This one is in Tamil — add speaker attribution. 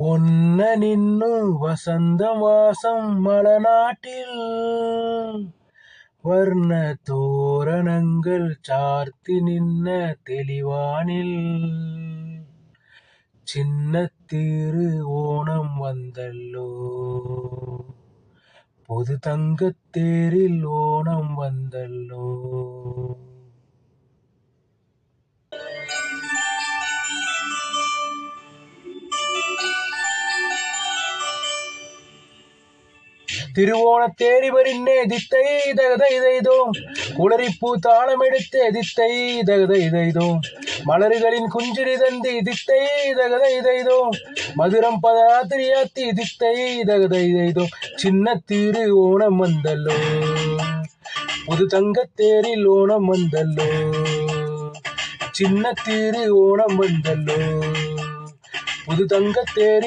Speaker 1: ஒன்ன நின்னு வசந்த வாசம் மலநாட்டில். வர்ண தோரணங்கள் சார்த்தி நின்ன தெளிவானில். சின்ன தீரு ஓணம் வந்தல்லோ. பொது தங்கத்தேரில் ஓணம் வந்தல்லோ. திருவோணத்தேரி வரின்னே தித்தை தகத இதைதோம். குளறிப்பூ தாளமெடுத்தே தித்தை தகத இதைதோம். மலர்களின் குஞ்சிடி தந்தி தித்தை தகத இதைதோம். மதுரம் பதாத்திரியாத்தி தித்தை தகத இதைதோம். சின்ன திரு ஓணம் வந்தல்லோ. புது தங்கத்தேரில் ஓணம் வந்தல்லோ. சின்ன திரு ஓணம் வந்தல்லோ. புது தங்கத்தேரி